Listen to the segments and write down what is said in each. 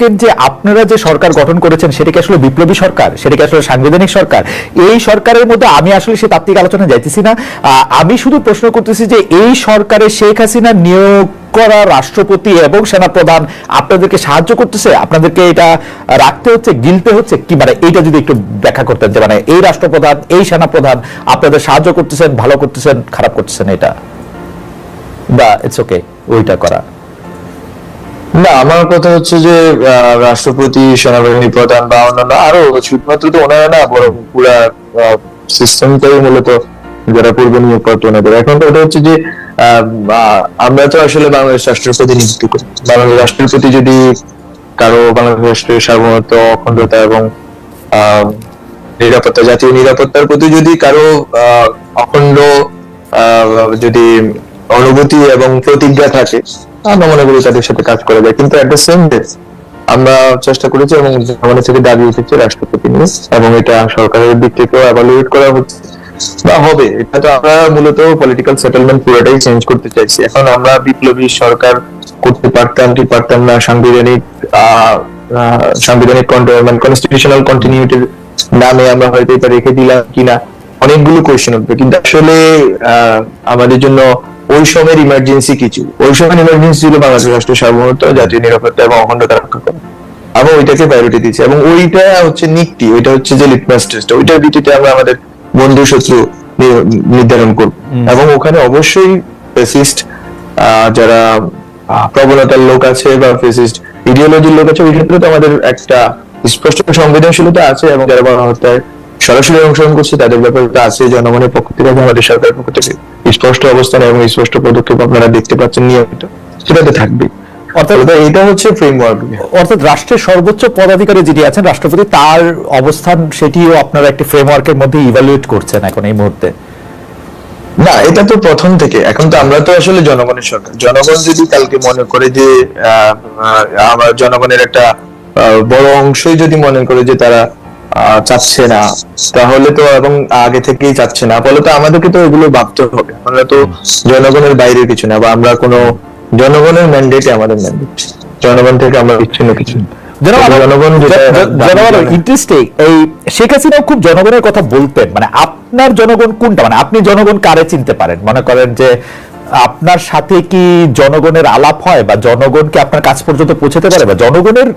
থাকেন যে আপনারা যে সরকার গঠন করেছেন, সেটা কি আসলে বিপ্লবী সরকার? সেটা কি আসলে সাংবিধানিক সরকার? এই সরকারের মধ্যে আমি আসলে সে তাত্ত্বিক আলোচনা যাইতেছি না। আমি শুধু প্রশ্ন করতেছি যে এই সরকারে শেখ হাসিনা নিয়োগ করা রাষ্ট্রপতি এবং সেনাপ্রধান আপনাদেরকে সাহায্য করতেছে? আপনাদেরকে এটা রাখতে হচ্ছে, গিলতে হচ্ছে? কি মানে এইটা যদি একটু ব্যাখ্যা করতেন যে মানে এই রাষ্ট্রপ্রধান, এই সেনাপ্রধান আপনাদের সাহায্য করতেছেন, ভালো করতেছেন, খারাপ করতেছেন এটা? বা ইটস ওকে ওইটা করা। না, আমার কথা হচ্ছে যে রাষ্ট্রপতি, সেনাবাহিনী প্রধান বা অন্যান্য আরও শুধুমাত্র তো ওনারা না বড় পুরা সিস্টেমটাই মূলত যারা পূর্ব নিয়োগ করতো ওনাদের। এখন কথা হচ্ছে যে আমরা তো আসলে বাংলাদেশ রাষ্ট্রের নিযুক্ত করি। বাংলাদেশ রাষ্ট্রপতি যদি কারও বাংলাদেশ রাষ্ট্রের সার্বভৌমত্ব, অখণ্ডতা এবং নিরাপত্তা, জাতীয় নিরাপত্তার প্রতি যদি কারও অখণ্ড যদি অনুভূতি এবং প্রতিজ্ঞা থাকে আমরা মনে করি তাদের সাথে কাজ করা যায়। কিন্তু এট দ্য সেম আমরা চেষ্টা করেছি এবং থেকে দাবি উঠেছে রাষ্ট্রপতি এবং এটা সরকারের দিক থেকেও এভালুয়েট করা হচ্ছে বা হবে। এটা তো আমরা মূলত পলিটিক্যাল সেটেলমেন্ট পুরোটাই চেঞ্জ করতে চাইছি। এখন আমরা বিপ্লবী সরকার করতে পারতাম, কি পারতাম না, সাংবিধানিক সাংবিধানিক মানে কনস্টিটিউশনাল কন্টিনিউটির নামে আমরা হয়তো এটা রেখে দিলাম কিনা, অনেকগুলো কোয়েশ্চেন উঠবে। কিন্তু আসলে আমাদের জন্য ওই সময়ের ইমার্জেন্সি কিছু। ওই সময়ের ইমার্জেন্সি ছিল বাংলাদেশ রাষ্ট্রের সার্বভৌমত্ব জাতীয় নিরাপত্তা এবং অখণ্ডতা রক্ষা করা আমরা ওইটাকে প্রায়োরিটি দিচ্ছি এবং ওইটা হচ্ছে নিকটি ওইটা হচ্ছে যে লিটমাস টেস্ট ওইটার ভিত্তিতে আমরা আমাদের বন্ধু শত্রু নির্ধারণ করব। এবং ওখানে অবশ্যই ফেসিস্ট যারা আহ, প্রবণতার লোক আছে বা ফেসিস্ট ইডিওলজির লোক আছে ওই ক্ষেত্রে তো আমাদের একটা স্পষ্ট সংবেদনশীলতা আছে এবং যারা গণহত্যায় সরাসরি অংশগ্রহণ করছে তাদের ব্যাপারে তো আছে জনগণের পক্ষ থেকে এবং আমাদের সরকারের পক্ষ থেকে। স্পষ্ট অবস্থান এবং স্পষ্ট পদক্ষেপ আপনারা দেখতে পাচ্ছেন নিয়মিত। সেটা তো থাকবে। অর্থাৎ এটা হচ্ছে ফ্রেমওয়ার্ক অর্থাৎ রাষ্ট্রের সর্বোচ্চ পদাধিকারী যিনি আছেন রাষ্ট্রপতি তার অবস্থান সেটিও আপনারা একটি ফ্রেমওয়ার্কের মধ্যে ইভালুয়েট করছেন এখন এই মুহূর্তে। না এটা তো প্রথম থেকে। এখন তো আমরা তো আসলে জনগণের সরকার। জনগণ যদি কালকে মনে করে যে আমার জনগণের একটা বড় অংশই যদি মনে করে যে তারা চাচ্ছে না। তাহলে তো এবং আগে থেকেই চাচ্ছে না। ফলে তো আমাদেরকে তো এগুলো ভাবতে হবে। আমরা তো জনগণের বাইরে কিছু না বা আমরা কোনো জনগণের ম্যান্ডেটে আমাদের ম্যান্ডেট জনগণ থেকে আমরা বিচ্ছিন্ন কিছু ইন্টারেস্টিং এই শেখ হাসিনাও খুব জনগণের কথা বলতেন। মানে আপনার জনগণ কোনটা? মানে আপনি জনগণ কারে চিনতে পারেন? মনে করেন যে আপনার সাথে কি জনগণের আলাপ হয় বা জনগণকে আপনার কাছ পর্যন্ত পৌঁছাতে পারে? বা জনগণের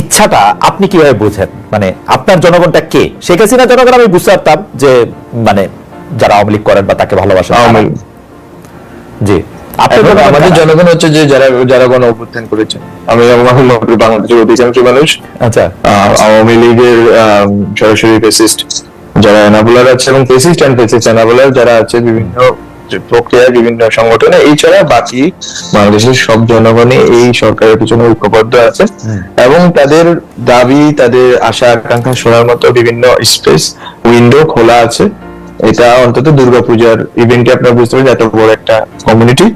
ইচ্ছাটা আপনি কীভাবে বোঝেন? মানে আপনার জনগণটা কে? শেখ হাসিনা জনগণ আমি বুঝতে পারতাম যে মানে যারা আওয়ামী লীগ করেন বা তাকে ভালোবাসেন জি। আমাদের জনগণ হচ্ছে যে যারা যারা গণ অভ্যুত্থান করেছে। আমি বাংলাদেশের অধিকাংশ মানুষ আচ্ছা। আওয়ামী লীগের সরাসরি ফেসিস্ট যারা এনাবুলার আছে এবং ফেসিস্ট অ্যান্ড ফেসিস্ট এনাবুলার যারা আছে বিভিন্ন প্রক্রিয়ায় বিভিন্ন সংগঠনে এই ছাড়া বাকি বাংলাদেশের সব জনগণই এই সরকারের পিছনে ঐক্যবদ্ধ আছে। এবং তাদের দাবি তাদের আশা আকাঙ্ক্ষা শোনার মতো বিভিন্ন স্পেস উইন্ডো খোলা আছে। এটা অন্তত দুর্গাপূজার ইভেন্টে আপনারা বুঝতে পারেন এত বড় একটা কমিউনিটি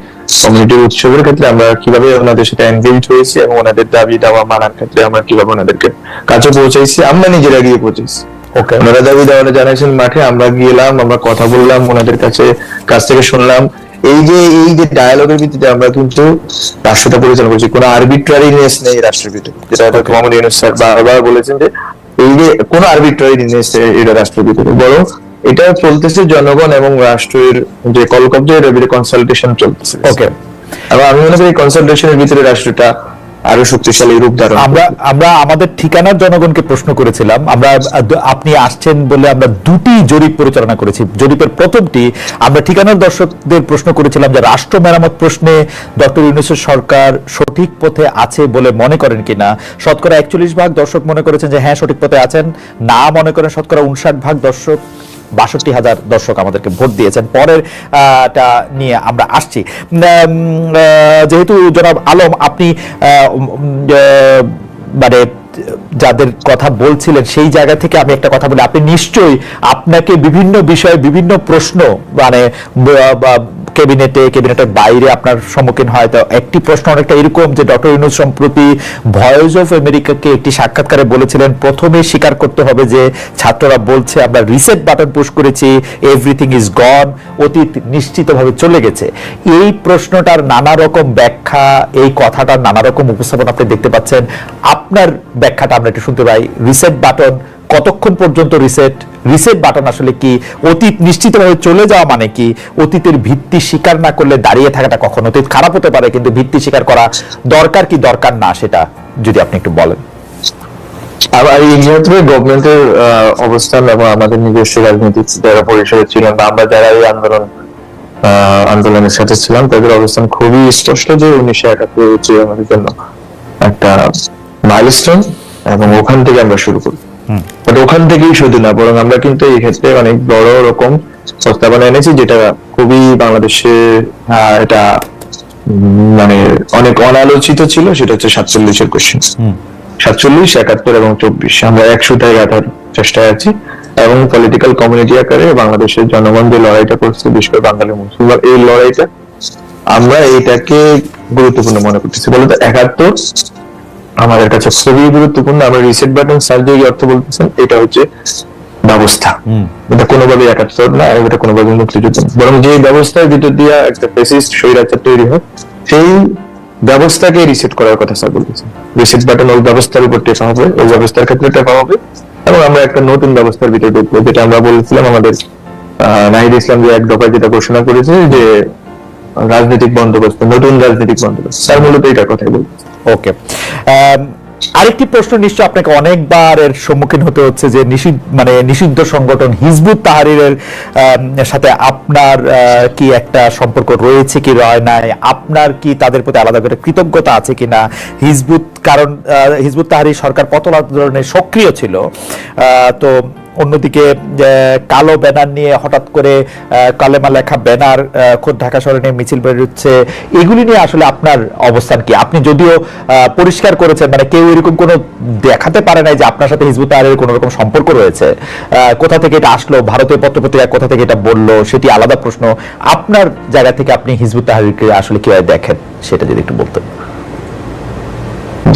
কমিউনিটির উৎসবের ক্ষেত্রে আমরা কীভাবে ওনাদের সাথে এনগেজ হয়েছি এবং ওনাদের দাবি দাওয়া মানার ক্ষেত্রে আমরা কীভাবে ওনাদেরকে কাছে পৌঁছাইছি আমরা নিজেরা গিয়ে পৌঁছেছি ওনারা দাবি মাঠে আমরা গেলাম আমরা কথা বললাম ওনাদের কাছে কাছ থেকে শুনলাম। এই যে এই যে ডায়ালগের ভিত্তিতে আমরা কিন্তু রাষ্ট্রটা পরিচালনা করছি কোনো আরবিট্রারিনেস নেই রাষ্ট্রের ভিতরে। যেটা মোহাম্মদ ইউনুস স্যার বারবার বলেছেন যে এই যে কোনো আরবিট্রারিনেস এটা রাষ্ট্রের ভিতরে। বরং এটা চলতেছে জনগণ এবং রাষ্ট্রের যে কলকব্জ এর ভিতরে কনসালটেশন চলতেছে। ওকে এবং আমি মনে করি কনসালটেশনের ভিতরে রাষ্ট্রটা আরও শক্তিশালী রূপ ধারণ আমরা আমরা আমাদের ঠিকানার জনগণকে প্রশ্ন করেছিলাম। আমরা আপনি আসছেন বলে আমরা দুটি জরিপ পরিচালনা করেছি। জরিপের প্রথমটি আমরা ঠিকানার দর্শকদের প্রশ্ন করেছিলাম যে রাষ্ট্র মেরামত প্রশ্নে ডক্টর ইউনুসের সরকার সঠিক পথে আছে বলে মনে করেন কিনা। শতকরা একচল্লিশ ভাগ দর্শক মনে করেছেন যে হ্যাঁ সঠিক পথে আছেন। না মনে করেন শতকরা উনষাট ভাগ দর্শক বাষট্টি হাজার দর্শক আমাদেরকে ভোট দিয়েছেন। পরের টা নিয়ে আমরা আসছি। যেহেতু জনাব আলম, আপনি মানে যাদের কথা বলছিলেন, সেই জায়গা থেকে আমি একটা কথা বলি। আপনি নিশ্চয়ই আপনাকে বিভিন্ন বিষয়ে বিভিন্ন প্রশ্ন মানে ক্যাবিনেটে, ক্যাবিনেটের বাইরে আপনার সম্মুখীন হয়। তো একটি প্রশ্ন অনেকটা এরকম যে, ডক্টর ইউনুস সম্প্রতি ভয়েস অফ আমেরিকাকে একটি সাক্ষাৎকারে বলেছিলেন, প্রথমে স্বীকার করতে হবে যে, ছাত্ররা বলছে, আমরা রিসেট বাটন পুশ করেছি এভরিথিং ইজ গন অতীত নিশ্চিতভাবে চলে গেছে। এই প্রশ্নটার নানা রকম ব্যাখ্যা, এই কথাটার নানা রকম উপস্থাপন আপনি দেখতে পাচ্ছেন। আপনার ব্যাখ্যাটা আমরা একটু শুনতে পাই। রিসেট বাটন কতক্ষণ পর্যন্ত রিসেট রিসেট বাটন আসলে কি? অতীত নিশ্চিতভাবে চলে যাওয়া মানে কি? অতীতের ভিত্তি স্বীকার না করলে দাঁড়িয়ে থাকাটা কখন অতীত খারাপ হতে পারে, কিন্তু ভিত্তি স্বীকার করা দরকার কি দরকার না সেটা যদি আপনি একটু বলেন। ক্ষেত্রে গভর্নমেন্টের অবস্থান এবং আমাদের নিজস্ব রাজনৈতিক যারা পরিসরে ছিলেন বা আমরা যারা এই আন্দোলন আন্দোলনের সাথে ছিলাম, তাদের অবস্থান খুবই স্পষ্ট যে উনিশশো একাত্তর হচ্ছে আমাদের জন্য একটা মাইলস্টোন এবং ওখান থেকে আমরা শুরু করি। বাট ওখান থেকেই শুধু না বরং আমরা কিন্তু এই ক্ষেত্রে অনেক বড় রকম প্রস্তাবনা এনেছি যেটা খুবই বাংলাদেশে এটা মানে অনেক অনালোচিত ছিল সেটা হচ্ছে সাতচল্লিশের কোশ্চেন সাতচল্লিশ একাত্তর এবং চব্বিশ। আমরা একশোটাই গাঁথার চেষ্টায় আছি এবং পলিটিক্যাল কমিউনিটি আকারে বাংলাদেশের জনগণ যে লড়াইটা করছে বিশেষ করে বাঙালি মুসলমান এই লড়াইটা আমরা এটাকে গুরুত্বপূর্ণ মনে করতেছি। বলতে একাত্তর আমাদের কাছে খুবই গুরুত্বপূর্ণ। আমরা রিসেট বাটন সার্জারি অর্থ বলতেছেন এটা হচ্ছে ব্যবস্থা। এটা কোনোভাবে একাত্তর না এটা কোনোভাবে মুক্তিযুদ্ধ বরং যে ব্যবস্থার ভিতর দিয়ে একটা ফেসিস্ট স্বৈরাচার তৈরি হয় সেই ব্যবস্থাকে রিসেট করার কথা স্যার বলতেছেন। রিসেট বাটন ওই ব্যবস্থার উপর টেপা হবে ওই ব্যবস্থার ক্ষেত্রে টেপা হবে এবং আমরা একটা নতুন ব্যবস্থার ভিতরে ঢুকবো যেটা আমরা বলেছিলাম আমাদের আহ, নাহিদ ইসলাম যে এক দফায় যেটা ঘোষণা করেছে যে রাজনৈতিক বন্দোবস্ত নতুন রাজনৈতিক বন্দোবস্ত। তার মূলত এটার কথাই বলছি ওকে আরেকটি প্রশ্ন নিশ্চয় আপনাকে অনেকবার এর সম্মুখীন হতে হচ্ছে যে নিষিদ্ধ মানে নিষিদ্ধ সংগঠন হিজবুত তাহারিরের সাথে আপনার কি একটা সম্পর্ক রয়েছে কি রয় নাই? আপনার কি তাদের প্রতি আলাদা করে কৃতজ্ঞতা আছে কি না হিজবুত কারণ হিজবুত তাহারির সরকার পতন ধরনের সক্রিয় ছিল। তো অন্যদিকে কালো ব্যানার নিয়ে হঠাৎ করে কালেমা লেখা ব্যানার খোদ ঢাকা শহরে নিয়ে মিছিল বেরোচ্ছে, এগুলি নিয়ে আসলে আপনার অবস্থান কি? আপনি যদিও পরিষ্কার করেছেন মানে কেউ এরকম কোনো দেখাতে পারে নাই যে আপনার সাথে হিজবুত তাহারের কোনো রকম সম্পর্ক রয়েছে। কোথা থেকে এটা আসলো? ভারতীয় পত্রপত্রিকা কোথা থেকে এটা বলল? সেটি আলাদা প্রশ্ন। আপনার জায়গা থেকে আপনি হিজবুত তাহারিরকে আসলে কীভাবে দেখেন? সেটা যদি একটু বলতেন।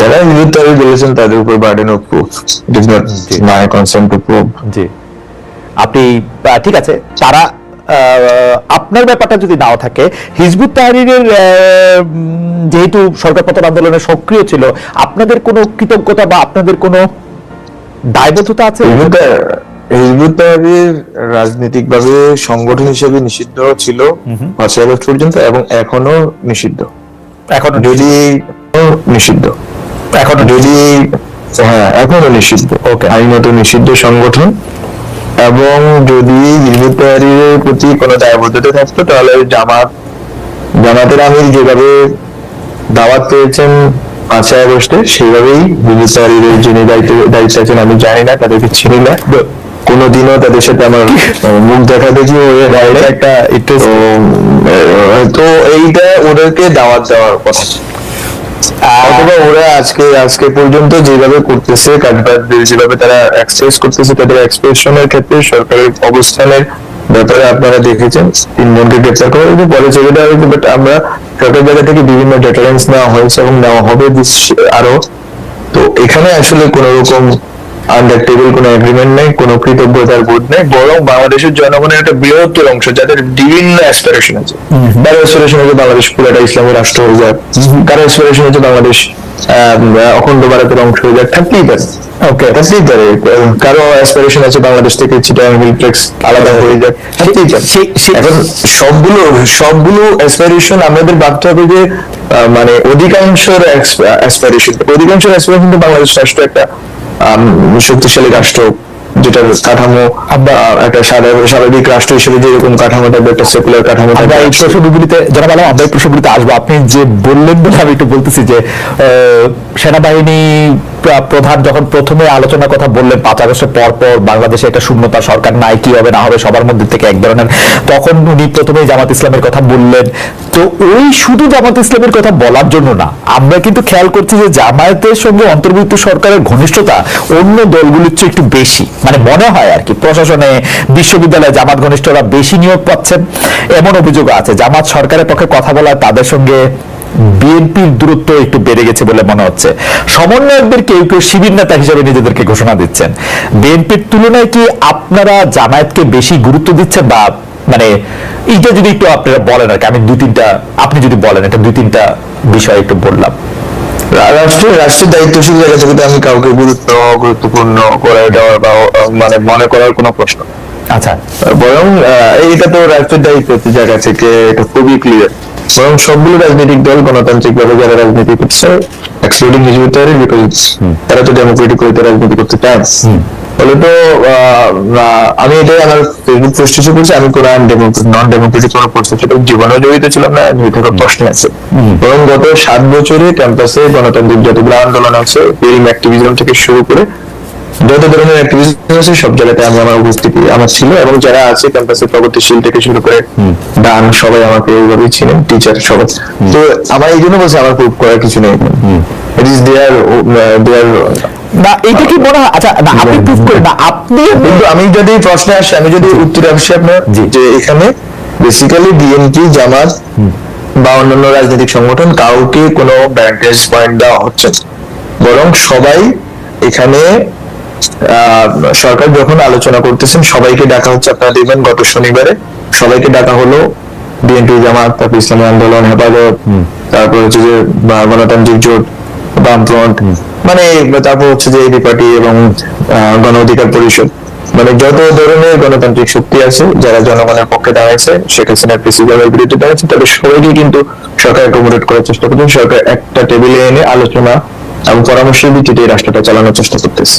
যারা হিন্দু বলেছেন তাদের উপর burden of proof it is not my concern to prove জি। আপনি ঠিক আছে। তারা আপনার ব্যাপারটা যদি নাও থাকে হিজবুত তাহরিরের যেহেতু সরকার পতন আন্দোলনে সক্রিয় ছিল আপনাদের কোনো কৃতজ্ঞতা বা আপনাদের কোনো দায়বদ্ধতা আছে? হিজবুত তাহরির রাজনৈতিক ভাবে সংগঠন হিসেবে নিষিদ্ধ ছিল পাঁচই আগস্ট পর্যন্ত এবং এখনও নিষিদ্ধ। এখন যদি নিষিদ্ধ। এখনও যদি হ্যাঁ এখনও নিষিদ্ধ। Okay. আইনত নিষিদ্ধ সংগঠন। এবং যদি হিজবুত তাহরিরের প্রতি কোনো দায়বদ্ধতা থাকতো তাহলে জামাত জামাতের আমির যেভাবে দাওয়াত পেয়েছেন পাঁচই আগস্টে সেইভাবেই হিজবুত তাহরিরের যিনি দায়িত্ব দায়িত্বে আছেন আমি জানি না তাদেরকে চিনি না। কোনোদিনও তাদের সাথে আমার মুখ দেখা দেখি বাইরে। একটা একটু তো এইটা ওদেরকে দাওয়াত দেওয়ার কথা। অথবা ওরা আজকে আজকে পর্যন্ত যেভাবে করতেছে যেভাবে তারা করতেছে, তাদের এক্সপ্রেশনের ক্ষেত্রে সরকারের অবস্থানের ব্যাপারে আপনারা দেখেছেন, তিনজনকে গ্রেপ্তার করা হয়েছে। ছেড়ে দেওয়া হয়েছে বাট আমরা সরকার জায়গা থেকে বিভিন্ন ডেটারেন্স নেওয়া হয়েছে এবং নেওয়া হবে আরও। তো এখানে আসলে কোন রকম আন্ডার টেবিল কোনো এগ্রিমেন্ট নেই কোনো কৃতজ্ঞতার বোধ নেই বরং বাংলাদেশের জনগণের একটা বৃহত্তর অংশ যাদের বিভিন্ন অ্যাসপিরেশন আছে। কারও অ্যাসপিরেশন হচ্ছে বাংলাদেশ পুরোটা ইসলামী রাষ্ট্র হয়ে যাক কারও অ্যাসপিরেশন হচ্ছে বাংলাদেশ অখণ্ড ভারতের অংশ হয়ে যাক থাকতেই পারে। ওকে থাকতেই পারে কারও অ্যাসপিরেশন আছে বাংলাদেশ থেকে চিটাং মিলপ্লেক্স আলাদা হয়ে যাক থাকতেই পারে। এখন সবগুলো সবগুলো অ্যাসপিরেশন আমাদের ভাবতে হবে যে মানে অধিকাংশের অ্যাসপিরেশন অধিকাংশ অ্যাসপিরেশন কিন্তু বাংলাদেশ রাষ্ট্র একটা শক্তিশালী রাষ্ট্র যেটার কাঠামো একটা স্বাভাবিক রাষ্ট্র হিসেবে যেরকম কাঠামো থাকবে একটা সেকুলার কাঠামো আমরা থাকবে এই প্রসঙ্গগুলিতে যারা বলো আমরা এই প্রসঙ্গগুলিতে আসব। আপনি যে বললেন বলে আমি একটু বলতেছি যে আহ, সেনাবাহিনী প্রধান যখন প্রথমে আলোচনার কথা বললেন, পাঁচ আগস্টের পর পর বাংলাদেশে একটা শূন্যতা সরকার নাই, কি হবে, না হবে, সবার মধ্যে থেকে এক ধরনের, তখন উনি প্রথমেই জামাত ইসলামের কথা বললেন। তো ওই শুধু জামাত ইসলামের কথা বলার জন্য না, আমরা কিন্তু খেয়াল করছি যে জামায়াতের সঙ্গে অন্তর্ভুক্ত সরকারের ঘনিষ্ঠতা অন্য দলগুলির চেয়ে একটু বেশি। মানে মনে হয় আর কি, প্রশাসনে, বিশ্ববিদ্যালয়ে জামাত ঘনিষ্ঠরা বেশি নিয়োগ পাচ্ছেন। এমন অভিযোগ আছে, জামাত সরকারের পক্ষে কথা বলা তাদের সঙ্গে বিএনপির দূরত্ব একটু বেড়ে গেছে বলে মনে হচ্ছে। সমন্বয়কদের কেউ কেউ শিবির নেতা হিসেবে নিজেদেরকে ঘোষণা দিচ্ছেন। বিএনপির তুলনায় কি আপনারা জামায়াতকে বেশি গুরুত্ব দিচ্ছেন বা মানে এইটা যদি একটু আপনারা বলেন আর কি আমি দুই তিনটা আপনি যদি বলেন এটা দুই তিনটা বিষয় একটু বললাম। রাষ্ট্রের রাষ্ট্রের দায়িত্বশীল জায়গা থেকে আমি কাউকে গুরুত্ব গুরুত্বপূর্ণ করে দেওয়ার বা মানে মনে করার কোনো প্রশ্ন। আচ্ছা। বরং এইটা তো রাষ্ট্রের দায়িত্বের জায়গা থেকে এটা খুবই ক্লিয়ার বরং সবগুলো রাজনৈতিক দল গণতান্ত্রিক ভাবে যারা রাজনীতি করছে এক্সক্লুডিং বিকজ তারা তো ডেমোক্রেটিক ওয়েতে রাজনীতি করতে চায় ফলে তো আমি এটাই আমার ফেসবুক পোস্ট হিসেবে করছি আমি কোরআন নন ডেমোক্রেটিক কোনো সেটা জীবনেও জড়িত ছিলাম না জড়িত প্রশ্ন আছে। বরং গত সাত বছরে ক্যাম্পাসে গণতান্ত্রিক যতগুলো আন্দোলন আছে ফিল্ম অ্যাক্টিভিজম থেকে শুরু করে যত ধরনের আছে সব জায়গাতে আমি আমার উপস্থিতি আমার ছিল এবং যারা আছে ক্যাম্পাসে প্রগতিশীল থেকে শুরু করে ডান সবাই আমাকে এইভাবেই ছিলেন টিচার সবাই। তো আমার এই জন্য বলছি আমার প্রুভ করার কিছু নেই। ইট ইজ দেয়ার দেয়ার না এইটা কি আচ্ছা না আপনি না আপনি কিন্তু আমি যদি প্রশ্নে আসি আমি যদি উত্তরে আসি আপনার যে এখানে বেসিক্যালি বিএনপি জামাত বা অন্যান্য রাজনৈতিক সংগঠন কাউকে কোনো ব্যান্টেজ পয়েন্ট দেওয়া হচ্ছে। বরং সবাই এখানে সরকার যখন আলোচনা করতেছেন সবাইকে ডাকা হচ্ছে আপনারা দেখবেন গত শনিবারে। সবাইকে ডাকা হলো বিএনপি জামাত তারপর ইসলামী আন্দোলন হেফাজত তারপর হচ্ছে যে গণতান্ত্রিক জোট বামফ্রন্ট মানে তারপর হচ্ছে যে এবি পার্টি এবং গণ অধিকার পরিষদ। মানে যত ধরনের গণতান্ত্রিক শক্তি আছে যারা জনগণের পক্ষে দাঁড়াইছে শেখ হাসিনার প্রেসিডেন্টের বিরুদ্ধে দাঁড়াইছে তাদের সবাইকে কিন্তু সরকার অ্যাকোমোডেট করার চেষ্টা করছে সরকার একটা টেবিলে এনে আলোচনা এবং পরামর্শের ভিত্তিতে এই রাষ্ট্রটা চালানোর চেষ্টা করতেছে।